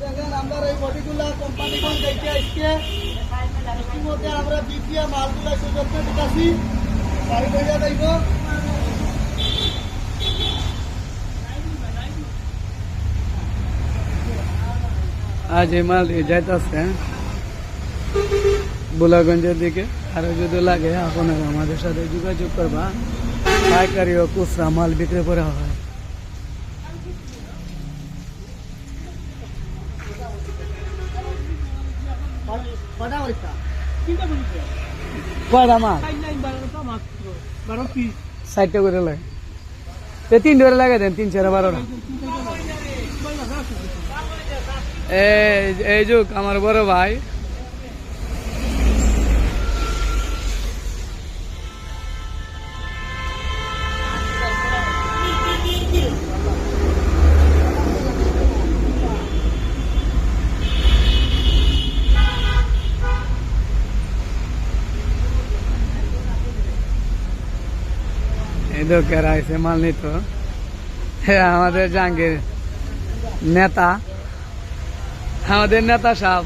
দেখেন এই বডিগুলা যাইব। আজ এই মাল যাইতেছে। বুলাগঞ্জের দিকে। আরও যদি লাগে, আপনারা আমাদের সাথে যোগাযোগ করবা। পাইকারি ও খুচরা মাল বিক্রি করা হয়। কটা পয়সা কয়টা মাল বারো পিস ষাটটা করে লাগে তো তিন ধরে লাগে দেন তিন চার বারোটা। এই যুগ আমার বড় ভাই। নিত হ্যাঁ আমাদের জাহাঙ্গীর নেতা। আমাদের নেতা সাহেব।